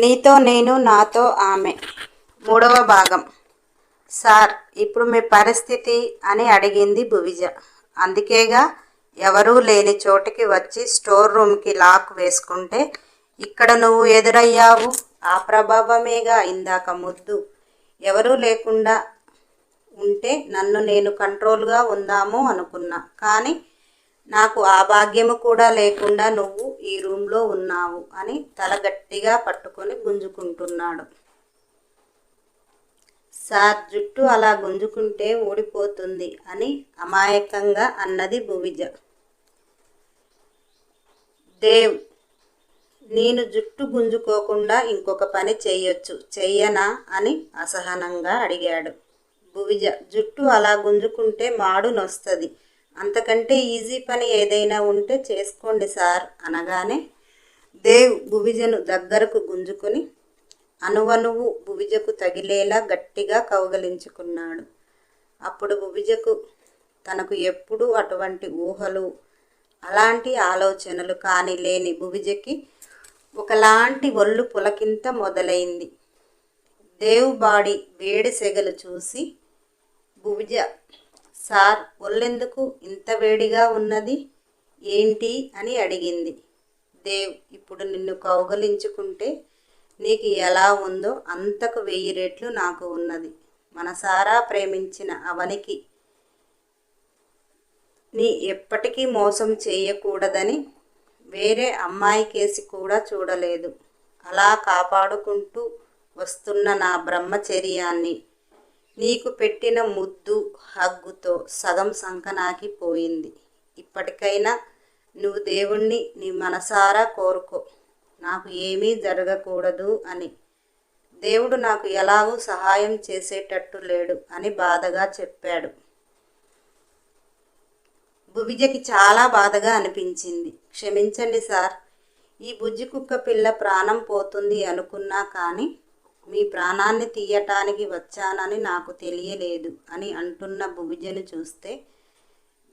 నీతో నేను నాతో ఆమె. మూడవ భాగం. సార్ ఇప్పుడు మీ పరిస్థితి అని అడిగింది భువిజ. అందుకేగా ఎవరూ లేని చోటికి వచ్చి స్టోర్ రూమ్కి లాక్ వేసుకుంటే ఇక్కడ నువ్వు ఎదురయ్యావు. ఆ ప్రభావమేగా ఇందాక ముద్దు. ఎవరూ లేకుండా ఉంటే నన్ను నేను కంట్రోల్గా ఉందాము అనుకున్నా. కానీ నాకు ఆ భాగ్యము కూడా లేకుండా నువ్వు ఈ రూమ్లో ఉన్నావు అని తల గట్టిగా పట్టుకొని గుంజుకుంటున్నాడు. సార్ జుట్టు అలా గుంజుకుంటే ఊడిపోతుంది అని అమాయకంగా అన్నది భువిజ. దేవ్ నేను జుట్టు గుంజుకోకుండా ఇంకొక పని చేయొచ్చు చెయ్యనా అని అసహనంగా అడిగాడు. భువిజ జుట్టు అలా గుంజుకుంటే మాడు నొస్తుంది. అంతకంటే ఈజీ పని ఏదైనా ఉంటే చేసుకోండి సార్ అనగానే దేవ్ భువిజను దగ్గరకు గుంజుకొని అనువనువు భువిజకు తగిలేలా గట్టిగా కౌగలించుకున్నాడు. అప్పుడు భువిజకు తనకు ఎప్పుడూ అటువంటి ఊహలు అలాంటి ఆలోచనలు కానీ లేని భువిజకి ఒకలాంటి ఒళ్ళు పులకింత మొదలైంది. దేవ్ బాడీ వేడి సెగలు చూసి భువిజ సార్ ఒళ్ళెందుకు ఇంత వేడిగా ఉన్నది? ఏంటి? అని అడిగింది. దేవ్ ఇప్పుడు నిన్ను కౌగలించుకుంటే నీకు ఎలా ఉందో అంతకు వెయ్యి రెట్లు నాకు ఉన్నది. మనసారా ప్రేమించిన అవనికి నీ ఎప్పటికీ మోసం చేయకూడదని వేరే అమ్మాయి కేసి కూడా చూడలేదు. అలా కాపాడుకుంటూ వస్తున్న నా బ్రహ్మచర్యాన్ని నీకు పెట్టిన ముద్దు హగ్గుతో సగం సంకనాకి పోయింది ఇప్పటికైనా నువ్వు దేవుణ్ణి నీ మనసారా కోరుకో. నాకు ఏమీ జరగకూడదు అని. దేవుడు నాకు ఎలాగూ సహాయం చేసేటట్టు లేడు అని బాధగా చెప్పాడు. భువిజకి చాలా బాధగా అనిపించింది. క్షమించండి సార్ ఈ బుజ్జి కుక్క పిల్ల ప్రాణం పోతుంది అనుకున్నా కానీ మీ ప్రాణాన్ని తీయటానికి వచ్చానని నాకు తెలియలేదు అని అంటున్న భువిజను చూస్తే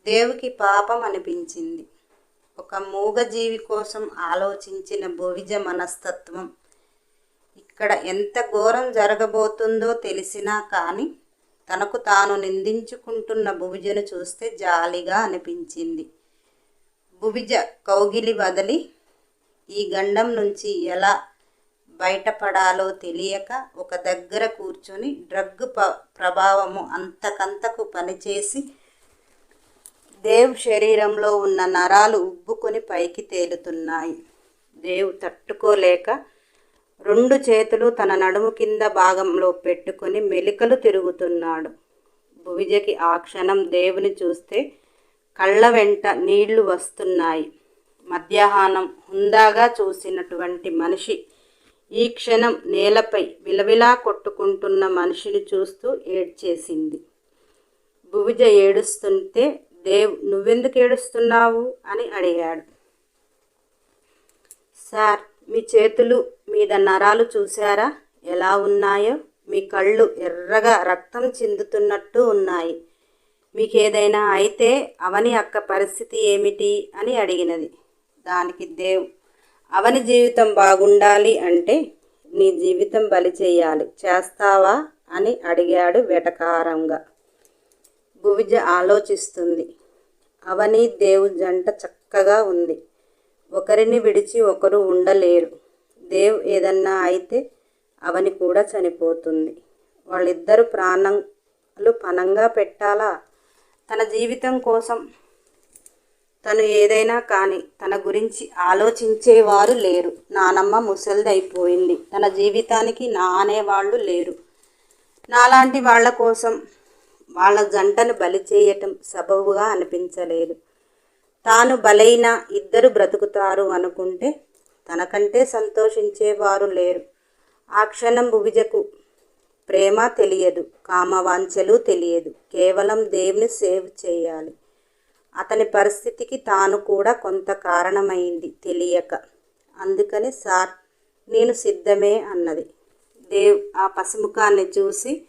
దేవుకి పాపం అనిపించింది. ఒక మూగజీవి కోసం ఆలోచించిన భువిజ మనస్తత్వం ఇక్కడ ఎంత ఘోరం జరగబోతుందో తెలిసినా కానీ తనకు తాను నిందించుకుంటున్న భువిజను చూస్తే జాలిగా అనిపించింది. భువిజ కౌగిలి వదిలి ఈ గండం నుంచి ఎలా బయటపడాలో తెలియక ఒక దగ్గర కూర్చొని డ్రగ్ ప ప్రభావము అంతకంతకు పనిచేసి దేవ్ శరీరంలో ఉన్న నరాలు ఉబ్బుకొని పైకి తేలుతున్నాయి. దేవ్ తట్టుకోలేక రెండు చేతులు తన నడుము కింద భాగంలో పెట్టుకొని మెలికలు తిరుగుతున్నాడు. భువిజకి ఆ క్షణం దేవుని చూస్తే కళ్ళ వెంట నీళ్ళు వస్తున్నాయి. మధ్యాహ్నం హుందాగా చూసినటువంటి మనిషి ఈ క్షణం నేలపై విలవిలా కొట్టుకుంటున్న మనిషిని చూస్తూ ఏడ్చేసింది. భువిజ ఏడుస్తుంటే దేవ్ నువ్వెందుకు ఏడుస్తున్నావు? అని అడిగాడు. సార్ మీ చేతులు మీద నరాలు చూశారా? ఎలా ఉన్నాయో? మీ కళ్ళు ఎర్రగా రక్తం చిందుతున్నట్టు ఉన్నాయి. మీకేదైనా అయితే అవని అక్క పరిస్థితి ఏమిటి? అని అడిగినది. దానికి దేవ్ అవని జీవితం బాగుండాలి అంటే నీ జీవితం బలి చేయాలి. చేస్తావా? అని అడిగాడు వెటకారంగా. భువిజ ఆలోచిస్తుంది. అవని దేవు జంట చక్కగా ఉంది. ఒకరిని విడిచి ఒకరు ఉండలేరు. దేవ్ ఏదన్నా అయితే అవని కూడా చనిపోతుంది. వాళ్ళిద్దరు ప్రాణాలు పనంగా పెట్టాలా? తన జీవితం కోసం తను ఏదైనా కానీ తన గురించి ఆలోచించేవారు లేరు. నానమ్మ ముసలిదైపోయింది. తన జీవితానికి నా అనేవాళ్ళు లేరు. నాలాంటి వాళ్ళ కోసం వాళ్ళ జంటను బలి చేయటం సబబుగా అనిపించలేదు. తాను బలైన ఇద్దరు బ్రతుకుతారు అనుకుంటే తనకంటే సంతోషించేవారు లేరు. ఆ క్షణం భువిజకు ప్రేమ తెలియదు. కామవాంఛలు తెలియదు. కేవలం దేవుని సేవ్ చేయాలి. అతని పరిస్థితికి తాను కూడా కొంత కారణమైంది తెలియక. అందుకని సార్ నేను సిద్ధమే అన్నది. దేవ్ ఆ పసిముఖాన్ని చూసి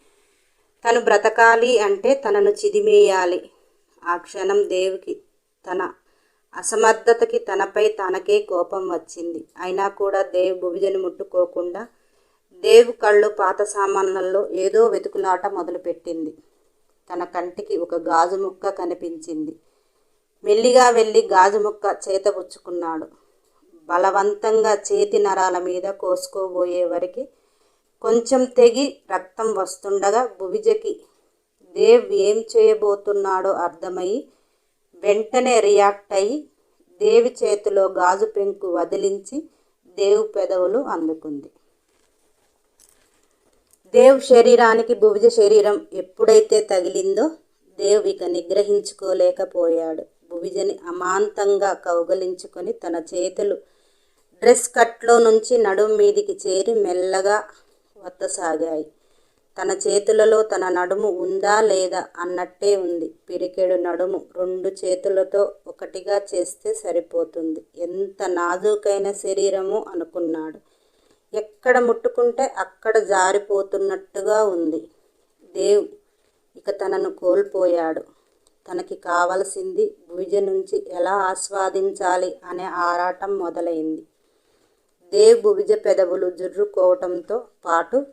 తను బ్రతకాలి అంటే తనను చిదిమేయాలి. ఆ క్షణం దేవుకి తన అసమర్థతకి తనపై తనకే కోపం వచ్చింది. అయినా కూడా దేవ్ భువిజను ముట్టుకోకుండా దేవ్ కళ్ళు పాత సామాన్లలో ఏదో వెతుకులాట మొదలుపెట్టింది. తన కంటికి ఒక గాజు ముక్క కనిపించింది. మెల్లిగా వెళ్ళి గాజు ముక్క చేతబుచ్చుకున్నాడు బలవంతంగా చేతి నరాల మీద కోసుకోబోయే వరకు కొంచెం తెగి రక్తం వస్తుండగా భువిజకి దేవ్ ఏం చేయబోతున్నాడో అర్థమయ్యి వెంటనే రియాక్ట్ అయ్యి దేవి చేతిలో గాజు పెంకు వదిలించి దేవు పెదవులు అందుకుంది. దేవ్ శరీరానికి భువిజ శరీరం ఎప్పుడైతే తగిలిందో దేవ్ ఇక నిగ్రహించుకోలేకపోయాడు. భువిజని అమాంతంగా కౌగలించుకొని తన చేతులు డ్రెస్ కట్లో నుంచి నడుం మీదికి చేరి మెల్లగా వత్తసాగాయి. తన చేతులలో తన నడుము ఉందా లేదా అన్నట్టే ఉంది. పిరికెడు నడుము రెండు చేతులతో ఒకటిగా చేస్తే సరిపోతుంది. ఎంత నాజూకైన శరీరము అనుకున్నాడు. ఎక్కడ ముట్టుకుంటే అక్కడ జారిపోతున్నట్టుగా ఉంది. దేవ్ ఇక తనను కోల్పోయాడు. తనకి కావలసింది భుజ నుంచి ఎలా ఆస్వాదించాలి అనే ఆరాటం మొదలైంది. దేవ్ భువిజ పెదవులు జుర్రుకోవటంతో పాటు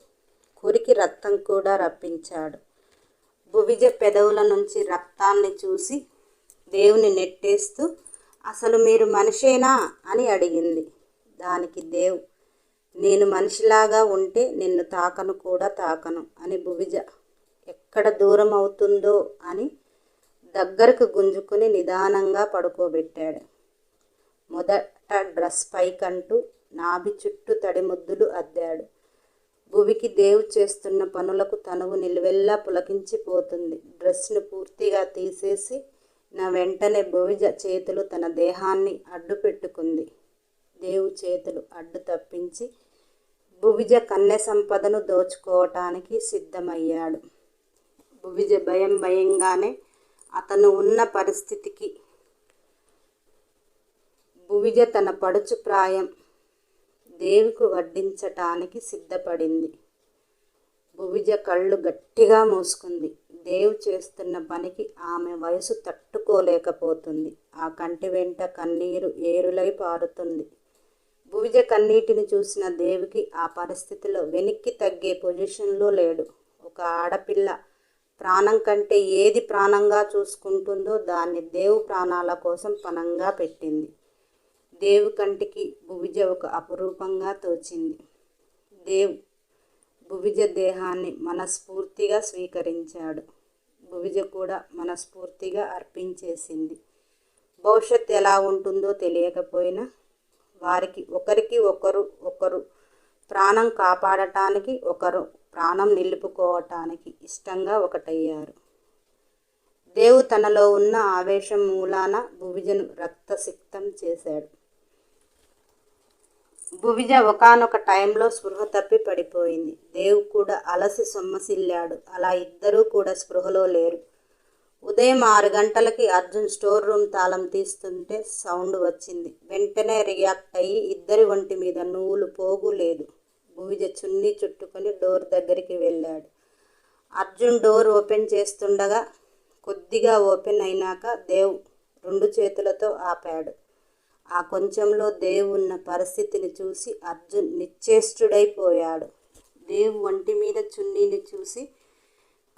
కురికి రక్తం కూడా రప్పించాడు. భువిజ పెదవుల నుంచి రక్తాన్ని చూసి దేవుని నెట్టేస్తూ అసలు మీరు మనిషేనా? అని అడిగింది. దానికి దేవ్ నేను మనిషిలాగా ఉంటే నిన్ను తాకను కూడా తాకను అని భువిజ ఎక్కడ దూరం అవుతుందో అని దగ్గరకు గుంజుకుని నిదానంగా పడుకోబెట్టాడు. మొదట డ్రెస్ పైకంటూ నాభి చుట్టూ తడిముద్దులు అద్దాడు. భువికి దేవు చేస్తున్న పనులకు తనువు నిలువెల్లా పులకించిపోతుంది డ్రెస్ను పూర్తిగా తీసేసి నా వెంటనే భువిజ చేతులు తన దేహాన్ని అడ్డు పెట్టుకుంది. దేవు చేతులు అడ్డు తప్పించి భువిజ కన్నె సంపదను దోచుకోవటానికి సిద్ధమయ్యాడు. భువిజ భయం భయంగానే అతను ఉన్న పరిస్థితికి భువిజ తన పడుచు ప్రాయం. దేవికు వడ్డించటానికి సిద్ధపడింది. భువిజ కళ్ళు గట్టిగా మూసుకుంది. దేవు చేస్తున్న పనికి ఆమె వయసు తట్టుకోలేకపోతుంది. ఆ కంటి వెంట కన్నీరు ఏరులై పారుతుంది. భువిజ కన్నీటిని చూసిన దేవికి ఆ పరిస్థితిలో వెనక్కి తగ్గే పొజిషన్లో లేడు. ఒక ఆడపిల్ల ప్రాణం కంటే ఏది ప్రాణంగా చూసుకుంటుందో దాన్ని దేవు ప్రాణాల కోసం పణంగా పెట్టింది. దేవు కంటికి భువిజ ఒక అపురూపంగా తోచింది. దేవ్ భువిజ దేహాన్ని మనస్ఫూర్తిగా స్వీకరించాడు. భువిజ కూడా మనస్ఫూర్తిగా అర్పించేసింది. భవిష్యత్ ఎలా ఉంటుందో తెలియకపోయినా వారికి ఒకరికి ఒకరు ఒకరు ప్రాణం కాపాడటానికి ఒకరు ప్రాణం నిలుపుకోవటానికి ఇష్టంగా ఒకటయ్యారు. దేవు తనలో ఉన్న ఆవేశం మూలాన భువిజను రక్తసిక్తం చేశాడు. భువిజ ఒకనొక టైంలో స్పృహ తప్పి పడిపోయింది. దేవు కూడా అలసి సొమ్మసిల్లాడు. అలా ఇద్దరూ కూడా స్పృహలో లేరు. ఉదయం ఆరు గంటలకి అర్జున్ స్టోర్ రూమ్ తాళం తీస్తుంటే సౌండ్ వచ్చింది. వెంటనే రియాక్ట్ అయ్యి ఇద్దరి ఒంటి మీద నువ్వులు పోగు లేదు భువిజ చున్నీ చుట్టుకొని డోర్ దగ్గరికి వెళ్ళాడు. అర్జున్ డోర్ ఓపెన్ చేస్తుండగా కొద్దిగా ఓపెన్ అయినాక దేవ్ రెండు చేతులతో ఆపాడు. ఆ కొంచెంలో దేవ్ ఉన్న పరిస్థితిని చూసి అర్జున్ నిశ్చేష్టుడైపోయాడు. దేవ్ ఒంటి మీద చున్నీని చూసి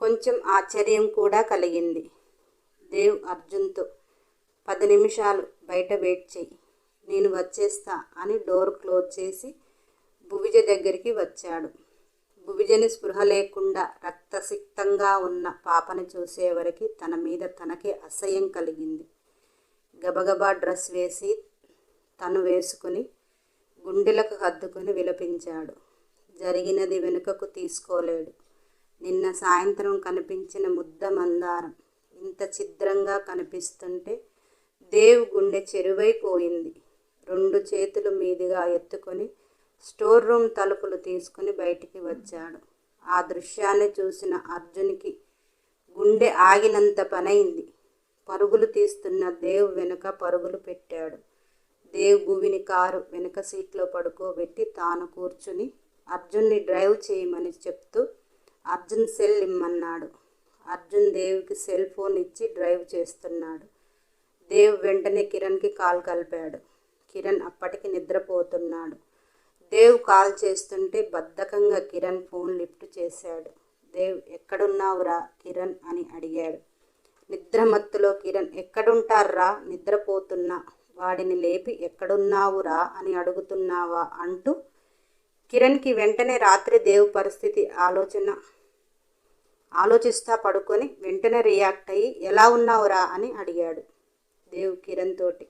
కొంచెం ఆశ్చర్యం కూడా కలిగింది. దేవ్ అర్జున్తో పది నిమిషాలు బయట వెయిట్ చెయ్యి. నేను వచ్చేస్తా అని డోర్ క్లోజ్ చేసి భువిజ దగ్గరికి వచ్చాడు. భువిజని స్పృహ లేకుండా రక్తసిక్తంగా ఉన్న పాపని చూసేవరకు తన మీద తనకే అసహ్యం కలిగింది. గబగబా డ్రెస్ వేసి తను వేసుకుని గుండెలకు హద్దుకుని విలపించాడు. జరిగినది వెనుకకు తీసుకోలేడు. నిన్న సాయంత్రం కనిపించిన ముద్ద మందారం ఇంత ఛిద్రంగా కనిపిస్తుంటే దేవు గుండె చెరువైపోయింది. రెండు చేతులు మీదుగా ఎత్తుకొని స్టోర్ రూమ్ తలుపులు తీసుకుని బయటికి వచ్చాడు. ఆ దృశ్యాన్ని చూసిన అర్జున్కి గుండె ఆగినంత పనైంది. పరుగులు తీస్తున్న దేవ్ వెనుక పరుగులు పెట్టాడు. దేవ్ భువిని కారు వెనుక సీట్లో పడుకోబెట్టి తాను కూర్చుని అర్జున్ని డ్రైవ్ చేయమని చెప్తూ అర్జున్ సెల్ ఇమ్మన్నాడు. అర్జున్ దేవ్కి సెల్ ఫోన్ ఇచ్చి డ్రైవ్ చేస్తున్నాడు. దేవ్ వెంటనే కిరణ్కి కాల్ కలిపాడు. కిరణ్ అప్పటికి నిద్రపోతున్నాడు. దేవ్ కాల్ చేస్తుంటే బద్ధకంగా కిరణ్ ఫోన్ లిఫ్ట్ చేశాడు. దేవ్ ఎక్కడున్నావురా కిరణ్? అని అడిగాడు. నిద్రమత్తులో కిరణ్ ఎక్కడుంటారా నిద్రపోతున్నా. వాడిని లేపి ఎక్కడున్నావురా? అని అడుగుతున్నావా? అంటూ కిరణ్కి వెంటనే రాత్రి దేవ్ పరిస్థితి ఆలోచన ఆలోచిస్తా పడుకొని వెంటనే రియాక్ట్ అయ్యి ఎలా ఉన్నావురా? అని అడిగాడు దేవ్ కిరణ్ తోటి.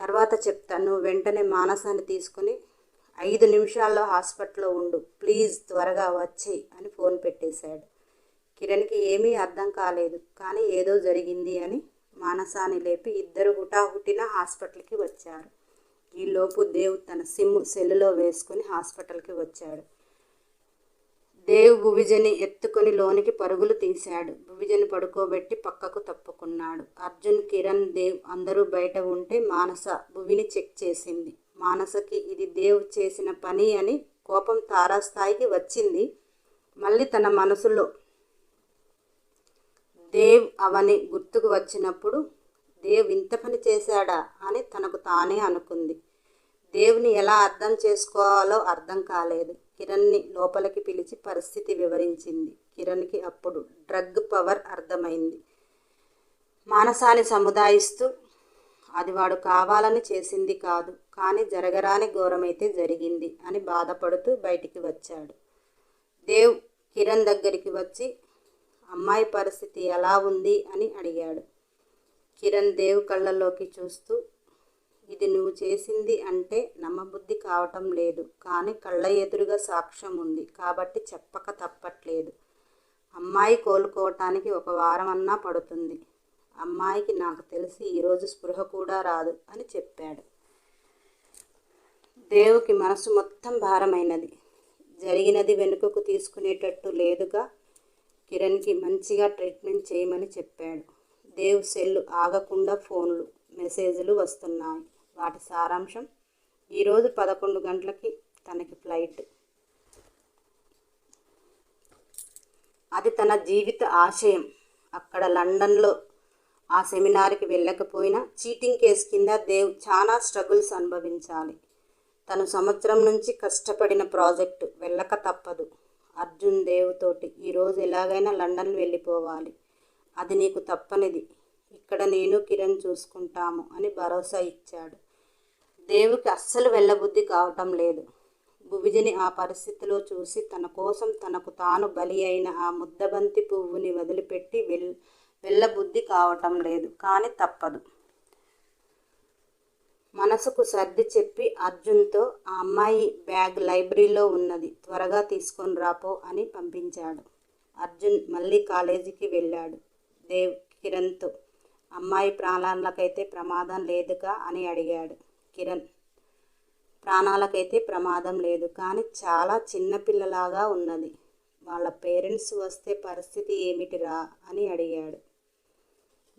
తర్వాత చెప్తాను. నువ్వు వెంటనే మానసాన్ని తీసుకుని ఐదు నిమిషాల్లో హాస్పిటల్లో ఉండు. ప్లీజ్ త్వరగా వచ్చి అని ఫోన్ పెట్టేశాడు. కిరణ్కి ఏమీ అర్థం కాలేదు. కానీ ఏదో జరిగింది అని మానసాన్ని లేపి ఇద్దరు హుటాహుటిన హాస్పిటల్కి వచ్చారు. ఈలోపు దేవ్ తన సిమ్ సెల్లులో వేసుకుని హాస్పిటల్కి వచ్చాడు. దేవ్ భువిజని ఎత్తుకొని లోనికి పరుగులు తీశాడు. భువిజని పడుకోబెట్టి పక్కకు తప్పుకున్నాడు. అర్జున్ కిరణ్ దేవ్ అందరూ బయట ఉంటే మానస భువిని చెక్ చేసింది. మానసకి ఇది దేవ్ చేసిన పని అని కోపం తారాస్థాయికి వచ్చింది. మళ్ళీ తన మనసులో దేవ్ అవని గుర్తుకు వచ్చినప్పుడు దేవ్ ఇంత పని చేశాడా అని తనకు తానే అనుకుంది. దేవుని ఎలా అర్థం చేసుకోవాలో అర్థం కాలేదు. కిరణ్ని లోపలికి పిలిచి పరిస్థితి వివరించింది. కిరణ్కి అప్పుడు డ్రగ్ పవర్ అర్థమైంది. మానసాన్ని సముదాయిస్తూ అది వాడు కావాలని చేసింది కాదు కానీ జరగరాని ఘోరమైతే జరిగింది అని బాధపడుతూ బయటికి వచ్చాడు. దేవ్ కిరణ్ దగ్గరికి వచ్చి అమ్మాయి పరిస్థితి ఎలా ఉంది? అని అడిగాడు. కిరణ్ దేవ్ కళ్ళల్లోకి చూస్తూ ఇది నువ్వు చేసింది అంటే నమ్మబుద్ధి కావటం లేదు కానీ కళ్ళ ఎదురుగా సాక్ష్యం ఉంది కాబట్టి చెప్పక తప్పట్లేదు. అమ్మాయి కోలుకోవటానికి ఒక వారం అన్నా పడుతుంది. అమ్మాయికి నాకు తెలిసి ఈరోజు స్పృహ కూడా రాదు అని చెప్పాడు. దేవుకి మనసు మొత్తం భారమైనది. జరిగినది వెనుకకు తీసుకునేటట్టు లేదుగా కిరణ్కి మంచిగా ట్రీట్మెంట్ చేయమని చెప్పాడు. దేవ్ సెల్లు ఆగకుండా ఫోన్లు మెసేజ్లు వస్తున్నాయి. వాటి సారాంశం ఈరోజు పదకొండు గంటలకి తనకి ఫ్లైట్. అది తన జీవిత ఆశయం. అక్కడ లండన్లో ఆ సెమినార్కి వెళ్ళకపోయినా చీటింగ్ కేసు కింద దేవ్ చాలా స్ట్రగుల్స్ అనుభవించాలి. తను సంవత్సరం నుంచి కష్టపడిన ప్రాజెక్టు వెళ్ళక తప్పదు. అర్జున్ దేవ్ తోటి ఈరోజు ఎలాగైనా లండన్ వెళ్ళిపోవాలి. అది నీకు తప్పనిది. ఇక్కడ నేను కిరణ్ చూసుకుంటాము అని భరోసా ఇచ్చాడు. దేవుకి అస్సలు వెళ్ళబుద్ధి కావటం లేదు. భువిజని ఆ పరిస్థితిలో చూసి తన కోసం తనకు తాను బలి అయిన ఆ ముద్దబంతి పువ్వుని వదిలిపెట్టి వెల్ వెళ్ళబుద్ధి కావటం లేదు కానీ తప్పదు. మనసుకు సర్ది చెప్పి అర్జున్తో ఆ అమ్మాయి బ్యాగ్ లైబ్రరీలో ఉన్నది త్వరగా తీసుకొని రాపో అని పంపించాడు. అర్జున్ మళ్ళీ కాలేజీకి వెళ్ళాడు. దేవ్ కిరణ్తో అమ్మాయి ప్రాణాలకైతే ప్రమాదం లేదుగా అని అడిగాడు కిరణ్. ప్రాణాలకైతే ప్రమాదం లేదు కానీ చాలా చిన్నపిల్లలాగా ఉన్నది. వాళ్ళ పేరెంట్స్ వస్తే పరిస్థితి ఏమిటిరా అని అడిగాడు.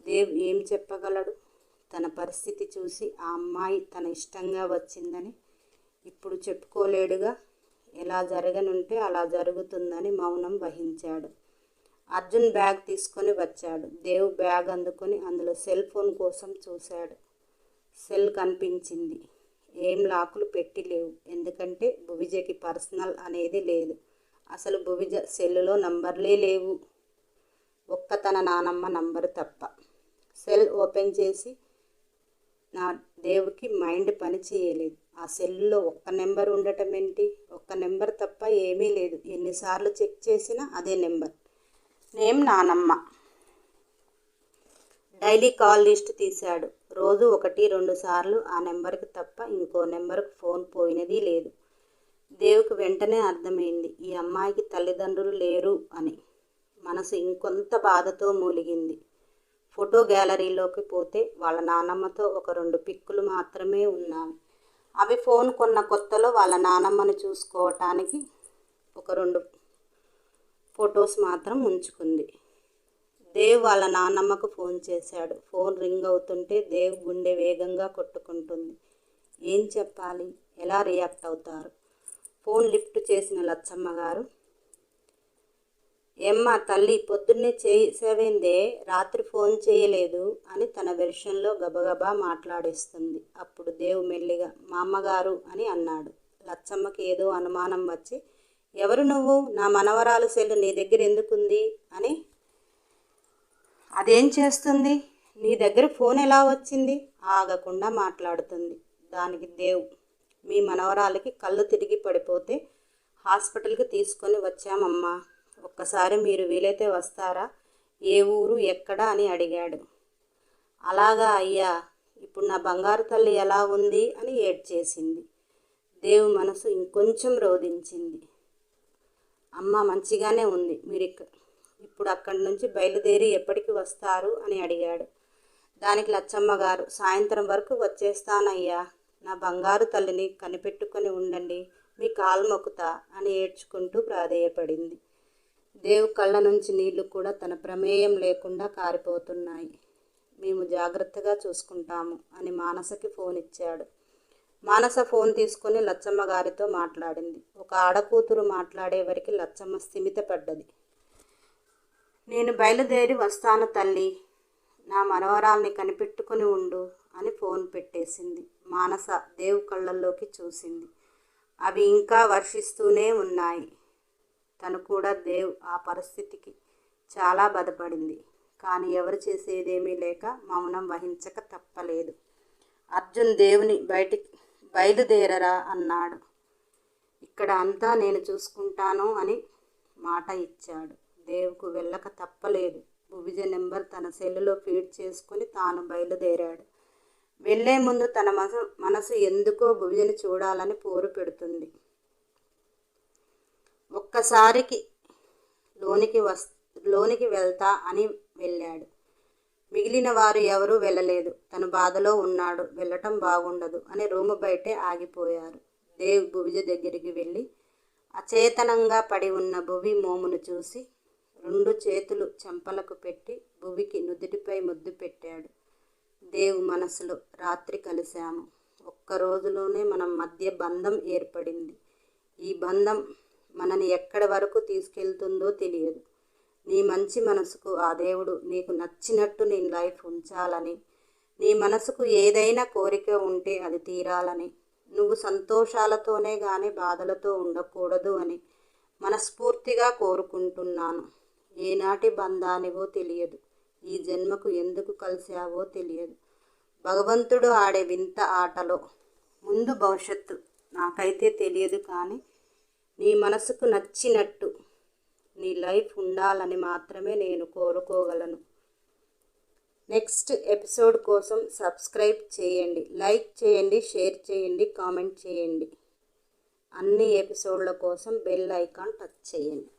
దేవ్ ఏం చెప్పగలడు? తన పరిస్థితి చూసి ఆ అమ్మాయి తన ఇష్టంగా వచ్చిందని ఇప్పుడు చెప్పుకోలేడుగా. ఎలా జరగనుంటే అలా జరుగుతుందని మౌనం వహించాడు. అర్జున్ బ్యాగ్ తీసుకొని వచ్చాడు. దేవ్ బ్యాగ్ అందుకొని అందులో సెల్ ఫోన్ కోసం చూశాడు. సెల్ కనిపించింది. ఏం లాకులు పెట్టి లేవు. ఎందుకంటే భువిజకి పర్సనల్ అనేది లేదు. అసలు భువిజ సెల్లులో నంబర్లే లేవు. ఒక్క తన నానమ్మ నంబరు తప్ప. సెల్ ఓపెన్ చేసి నా దేవుకి మైండ్ పని చేయలేదు. ఆ సెల్లో ఒక్క నెంబర్ ఉండటం ఏంటి? ఒక్క నెంబర్ తప్ప ఏమీ లేదు. ఎన్నిసార్లు చెక్ చేసినా అదే నెంబర్. నేమ్ నానమ్మ. డైలీ కాల్ లిస్ట్ తీశాడు. రోజు ఒకటి రెండు సార్లు ఆ నెంబర్కి తప్ప ఇంకో నెంబర్కి ఫోన్ పోయినది లేదు. దేవుకి వెంటనే అర్థమైంది ఈ అమ్మాయికి తల్లిదండ్రులు లేరు అని. మనసు ఇంకొంత బాధతో మూలిగింది. ఫోటో గ్యాలరీలోకి పోతే వాళ్ళ నానమ్మతో ఒక రెండు పిక్కులు మాత్రమే ఉన్నాయి అవి ఫోన్ కొన్న కొత్తలో వాళ్ళ నానమ్మని చూసుకోవటానికి ఒక రెండు ఫొటోస్ మాత్రం ఉంచుకుంది. దేవ్ వాళ్ళ నాన్నమ్మకు ఫోన్ చేశాడు. ఫోన్ రింగ్ అవుతుంటే దేవ్ గుండె వేగంగా కొట్టుకుంటుంది. ఏం చెప్పాలి? ఎలా రియాక్ట్ అవుతారు? ఫోన్ లిఫ్ట్ చేసిన లచ్చమ్మ గారు ఏమ్మా తల్లి పొద్దున్నే చేసేవిందే రాత్రి ఫోన్ చేయలేదు అని తన వెర్షన్లో గబగబా మాట్లాడేస్తుంది. అప్పుడు దేవు మెల్లిగా మా అమ్మగారు అని అన్నాడు. లచ్చమ్మకి ఏదో అనుమానం వచ్చి ఎవరు నువ్వు? నా మనవరాలు సెల్లు నీ దగ్గర ఎందుకుంది? అని అదేం చేస్తుంది? నీ దగ్గర ఫోన్ ఎలా వచ్చింది? ఆగకుండా మాట్లాడుతుంది. దానికి దేవ్ మీ మనవరాలకి కళ్ళు తిరిగి పడిపోతే హాస్పిటల్కి తీసుకొని వచ్చామమ్మా. ఒక్కసారి మీరు వీలైతే వస్తారా? ఏ ఊరు ఎక్కడ? అని అడిగాడు. అలాగా అయ్యా ఇప్పుడు నా బంగారు తల్లి ఎలా ఉంది? అని ఏడ్చేసింది. దేవు మనసు ఇంకొంచెం రోధించింది. అమ్మ మంచిగానే ఉంది మీరు ఇప్పుడు అక్కడి నుంచి బయలుదేరి ఎప్పటికి వస్తారు? అని అడిగాడు. దానికి లచ్చమ్మ గారు సాయంత్రం వరకు వచ్చేస్తానయ్యా. నా బంగారు తల్లిని కనిపెట్టుకొని ఉండండి మీ కాలు మొక్కుతా? అని ఏడ్చుకుంటూ ప్రాధేయపడింది. దేవు కళ్ళ నుంచి నీళ్ళు కూడా తన ప్రమేయం లేకుండా కారిపోతున్నాయి. మేము జాగ్రత్తగా చూసుకుంటాము అని మానసకి ఫోన్ ఇచ్చాడు. మానస ఫోన్ తీసుకొని లచ్చమ్మ గారితో మాట్లాడింది. ఒక ఆడకూతురు మాట్లాడే వరకు లచ్చమ్మ స్థిమితపడ్డది నేను బయలుదేరి వస్తాను తల్లి నా మనవరాల్ని కనిపెట్టుకుని ఉండు అని ఫోన్ పెట్టేసింది. మానస దేవు కళ్ళల్లోకి చూసింది. అవి ఇంకా వర్షిస్తూనే ఉన్నాయి. తను కూడా దేవ్ ఆ పరిస్థితికి చాలా బాధపడింది. కానీ ఎవరు చేసేదేమీ లేక మౌనం వహించక తప్పలేదు. అర్జున్ దేవుని బయటికి బయలుదేరరా అన్నాడు. ఇక్కడ అంతా నేను చూసుకుంటాను అని మాట ఇచ్చాడు. దేవుకు వెళ్ళక తప్పలేదు. భువిజ నెంబర్ తన సెల్లులో ఫీడ్ చేసుకుని తాను బయలుదేరాడు. వెళ్ళే ముందు తన మనసు మనసు ఎందుకో భువిజని చూడాలని పోరు పెడుతుంది. ఒక్కసారికి లోనికి వస్ లోనికి వెళ్తా అని వెళ్ళాడు. మిగిలిన వారు ఎవరూ వెళ్ళలేదు. తను బాధలో ఉన్నాడు. వెళ్ళటం బాగుండదు అని రూము బయటే ఆగిపోయారు. దేవ్ భువిజ దగ్గరికి వెళ్ళి అచేతనంగా పడి ఉన్న భువి మోమును చూసి రెండు చేతులు చెంపలకు పెట్టి భువికి నుదుటిపై ముద్దు పెట్టాడు. దేవు మనసులో రాత్రి కలిశాము. ఒక్క రోజులోనే మనం మధ్య బంధం ఏర్పడింది. ఈ బంధం మనని ఎక్కడి వరకు తీసుకెళ్తుందో తెలియదు. నీ మంచి మనసుకు ఆ దేవుడు నీకు నచ్చినట్టు నీ లైఫ్ ఉంచాలని నీ మనసుకు ఏదైనా కోరిక ఉంటే అది తీరాలని నువ్వు సంతోషాలతోనే కానీ బాధలతో ఉండకూడదు అని మనస్ఫూర్తిగా కోరుకుంటున్నాను. ఏనాటి బంధానివో తెలియదు. ఈ జన్మకు ఎందుకు కలిసావో తెలియదు. భగవంతుడు ఆడే వింత ఆటలో ముందు భవిష్యత్తు నాకైతే తెలియదు కానీ నీ మనసుకు నచ్చినట్టు నీ లైఫ్ ఉండాలని మాత్రమే నేను కోరుకోగలను. నెక్స్ట్ ఎపిసోడ్ కోసం సబ్స్క్రైబ్ చేయండి. లైక్ చేయండి షేర్ చేయండి కామెంట్ చేయండి. అన్ని ఎపిసోడ్ల కోసం బెల్ ఐకాన్ టచ్ చేయండి.